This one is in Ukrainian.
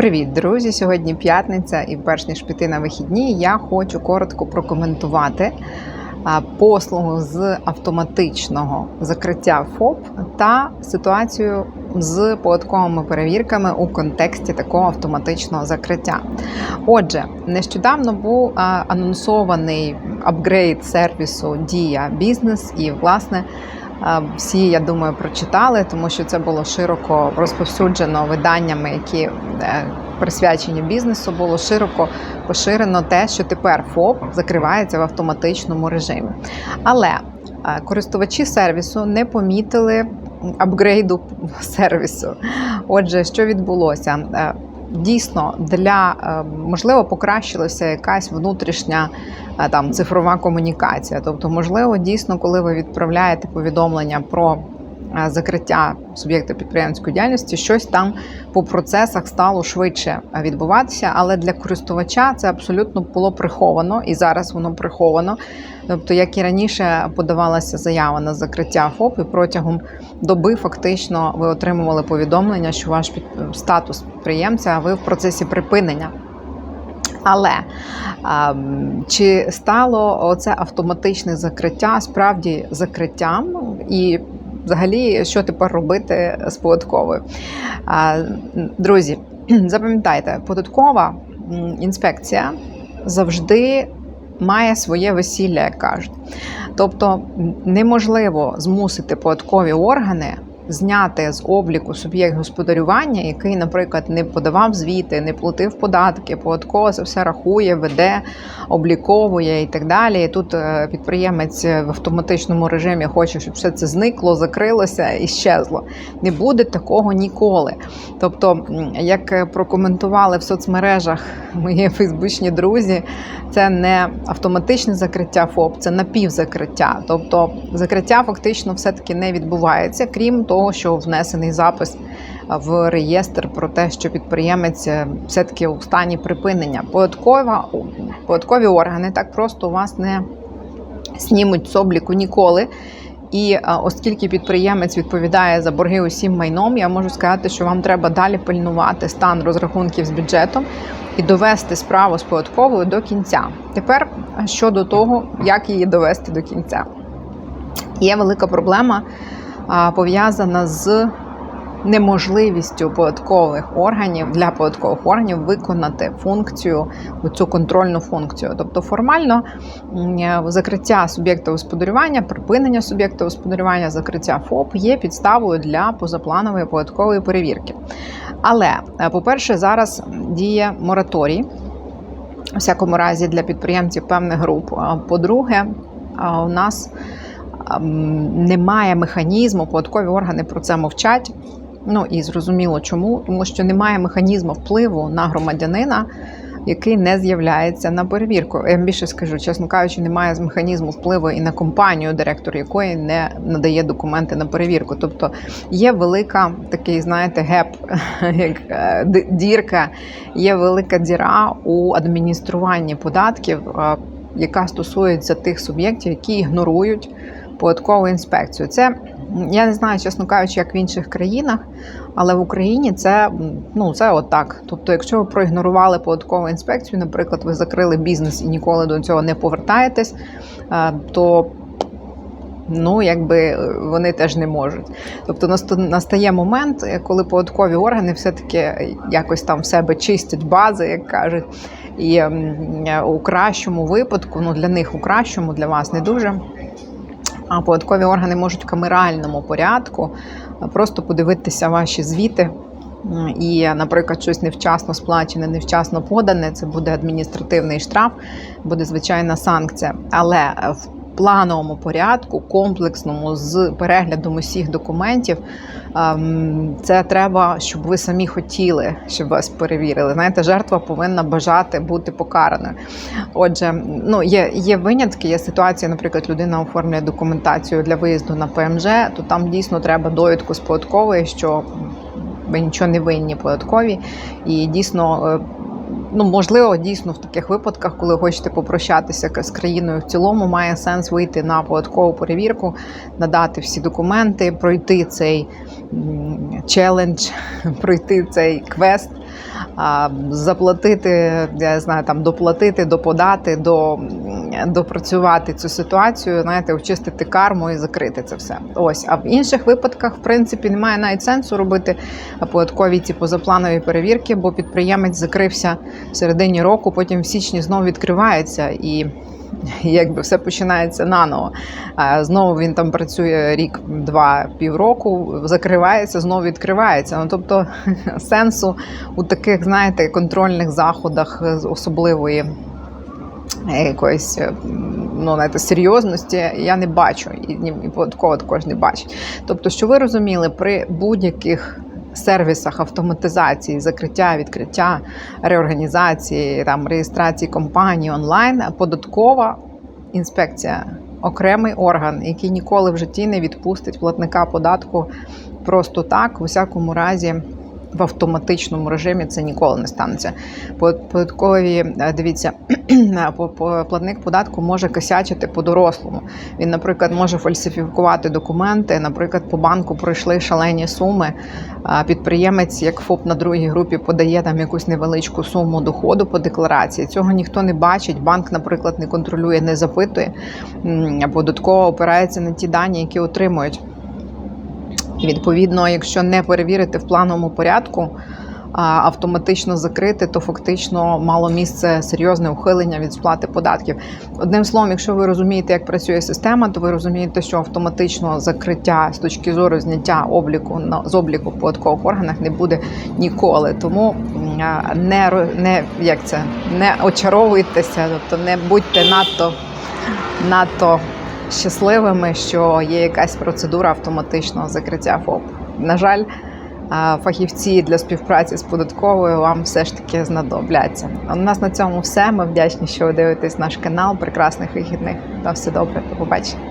Привіт, друзі! Сьогодні п'ятниця, і перш ніж піти на вихідні, я хочу коротко прокоментувати послугу з автоматичного закриття ФОП та ситуацію з податковими перевірками у контексті такого автоматичного закриття. Отже, нещодавно був анонсований апгрейд сервісу Дія Бізнес, і власне. Всі, я думаю, прочитали, тому що це було широко розповсюджено виданнями, які е, присвячені бізнесу. Було широко поширено те, що тепер ФОП закривається в автоматичному режимі. Але е, користувачі сервісу не помітили апгрейду сервісу. Отже, що відбулося? Дійсно, для е, можливо покращилася якась внутрішня е, там цифрова комунікація. Тобто, можливо, дійсно, коли ви відправляєте повідомлення про закриття суб'єкта підприємської діяльності, щось там по процесах стало швидше відбуватися. Але для користувача це абсолютно було приховано, і зараз воно приховано. Тобто, як і раніше подавалася заява на закриття ФОП, і протягом доби фактично ви отримували повідомлення, що ваш під- статус підприємця, ви в процесі припинення. Але а, чи стало оце автоматичне закриття справді закриттям? І взагалі, що тепер робити з податковою? Друзі, запам'ятайте, податкова інспекція завжди має своє весілля, як кажуть. Тобто неможливо змусити податкові органи зняти з обліку суб'єкт господарювання, який, наприклад, не подавав звіти, не платив податки, податково це все рахує, веде, обліковує і так далі. І тут е, підприємець в автоматичному режимі хоче, щоб все це зникло, закрилося і щезло. Не буде такого ніколи. Тобто, як прокоментували в соцмережах мої фейсбучні друзі, це не автоматичне закриття ФОП, це напівзакриття. Тобто закриття фактично все-таки не відбувається, крім того, що внесений запис в реєстр про те, що підприємець е, все-таки у стані припинення. Податкова, податкові органи так просто у вас не знімуть з обліку ніколи. І оскільки підприємець відповідає за борги усім майном, я можу сказати, що вам треба далі пильнувати стан розрахунків з бюджетом і довести справу з податковою до кінця. Тепер щодо того, як її довести до кінця, є велика проблема пов'язана з неможливістю податкових органів для податкових органів виконати функцію, цю контрольну функцію. Тобто формально закриття суб'єкта господарювання, припинення суб'єкта господарювання, закриття ФОП є підставою для позапланової податкової перевірки. Але, е, по-перше, зараз діє мораторій. У всякому разі для підприємців певних груп. По-друге, у нас немає механізму, податкові органи про це мовчать. Ну і зрозуміло чому, тому що немає механізму впливу на громадянина, який не з'являється на перевірку. Я більше скажу, чесно кажучи, немає механізму впливу і на компанію, директор якої не надає документи на перевірку. Тобто є велика такий, знаєте, геп, як е, дірка, є велика діра у адмініструванні податків, е, яка стосується тих суб'єктів, які ігнорують податкову інспекцію. Це я не знаю, чесно кажучи, як в інших країнах, але в Україні це ну це отак. Тобто, якщо ви проігнорували податкову інспекцію, наприклад, ви закрили бізнес і ніколи до цього не повертаєтесь, е, то Ну, якби е, вони теж не можуть. Тобто настає момент, е, коли податкові органи все-таки якось там в себе чистять бази, як кажуть. І у кращому випадку, ну для них у кращому, для вас не дуже. А податкові органи можуть в камеральному порядку е, просто подивитися ваші звіти. І, наприклад, щось невчасно сплачене, невчасно подане, це буде адміністративний штраф, буде звичайна санкція. Але е, в плановому порядку, комплексному, з переглядом усіх документів, ем, це треба, щоб ви самі хотіли, щоб вас перевірили. Знаєте, жертва повинна бажати бути покараною. Отже, ну є, є винятки, є ситуація, наприклад, людина оформлює документацію для виїзду на ПМЖ, то там дійсно треба довідку з податкової, що ви нічого не винні податкові, і дійсно. Ну, можливо, дійсно в таких випадках, коли хочете попрощатися з країною в цілому, має сенс вийти на податкову перевірку, надати всі документи, пройти цей челендж, пройти цей квест заплатити, я знаю, там доплатити, доподати, до, допрацювати цю ситуацію, знаєте, очистити карму і закрити це все. Ось, а в інших випадках, в принципі, немає навіть сенсу робити податкові ці позапланові перевірки, бо підприємець закрився в середині року, потім в січні знову відкривається і. Якби все починається наново. Знову він там працює рік, два, півроку, закривається, знову відкривається. Ну тобто сенсу у таких, знаєте, контрольних заходах особливої якоїсь е, ну, знаєте, серйозності я не бачу, і, податково також не бачить. Тобто, що ви розуміли, при будь-яких сервісах автоматизації, закриття, відкриття, реорганізації, там реєстрації компаній онлайн, податкова інспекція окремий орган, який ніколи в житті не відпустить платника податку просто так, у всякому разі. В автоматичному режимі це ніколи не станеться. По- Податкові, е, дивіться, по- платник податку може косячити по-дорослому. Він, наприклад, може фальсифікувати документи. Наприклад, по банку пройшли шалені суми. Підприємець, як ФОП на другій групі, подає там якусь невеличку суму доходу по декларації. Цього ніхто не бачить. Банк, наприклад, не контролює, не запитує. Податково опирається на ті дані, які отримують. І, Відповідно, якщо не перевірити в плановому порядку, автоматично закрити, то фактично мало місце серйозне ухилення від сплати податків. Одним словом, якщо ви розумієте, як працює система, то ви розумієте, що автоматичного закриття з точки зору зняття обліку на з обліку в податкових органах не буде ніколи. Тому не не як це не очаровуйтеся, тобто не будьте надто надто щасливими, що є якась процедура автоматичного закриття ФОП. На жаль, фахівці для співпраці з податковою вам все ж таки знадобляться. У нас на цьому все. Ми вдячні, що ви дивитесь наш канал. Прекрасних вихідних. На все добре, до побачення.